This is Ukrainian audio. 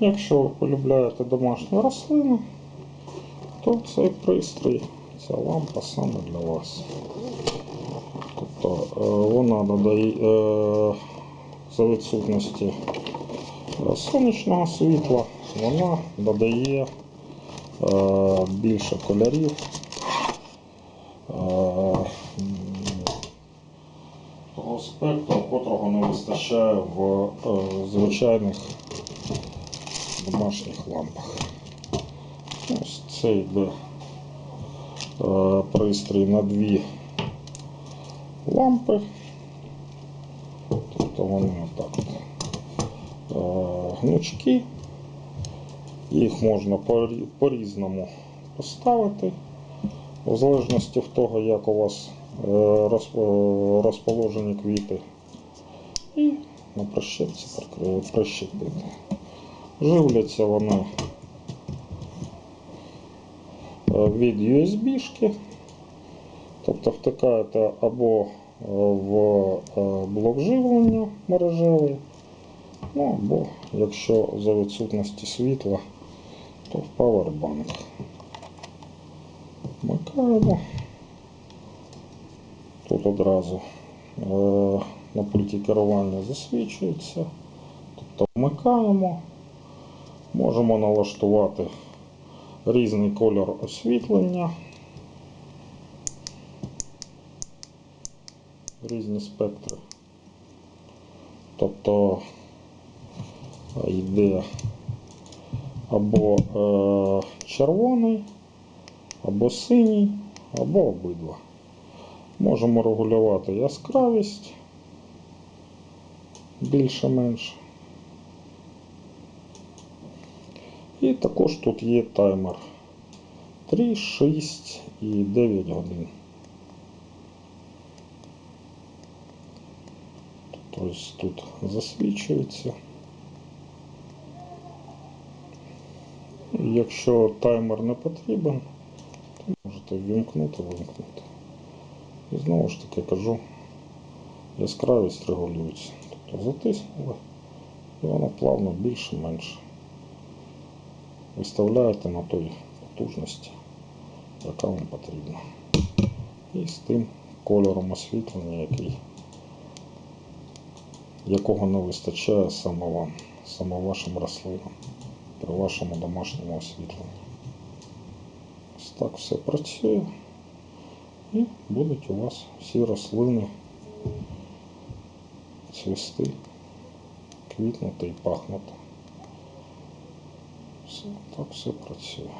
Якщо ви полюбляєте домашні рослини, то цей пристрій, ця лампа саме для вас. Тобто е, вона додає е, за відсутності е, сонячного світла, вона додає більше кольорів. Того котрого не вистачає в е, звичайних домашніх лампах. Ось це йде е, пристрій на дві лампи. Тобто вони отак от, е, гнучкі. Їх можна по-різному поставити, в залежності від того, як у вас розположені квіти. І на прищепці прикри- прищепити. Живляться вони е, від USB-шки, тобто втикаєте або е, в е, блок живлення мережевий, ну або якщо за відсутності світла, то в павербанк. Вмикаємо. Тут одразу е, на пульті керування засвічується. Тобто вмикаємо. Можемо налаштувати різний кольор освітлення, різні спектри. Тобто е, йде або е, червоний, або синій, або обидва. Можемо регулювати яскравість більше-менше. І також тут є таймер 3, 6 і 9 годин. Тобто тут засвічується. Якщо таймер не потрібен, то можете ввімкнути, вимкнути. І знову ж таки кажу, яскравість регулюється. Тобто затиснули, і воно плавно більше-менше виставляєте на той потужності, яка вам потрібна. І з тим кольором освітлення, який, якого не вистачає саме вам, саме вашим рослинам при вашому домашньому освітленні. Ось так все працює. І будуть у вас всі рослини цвісти, квітнути і пахнути. Все, так все працює.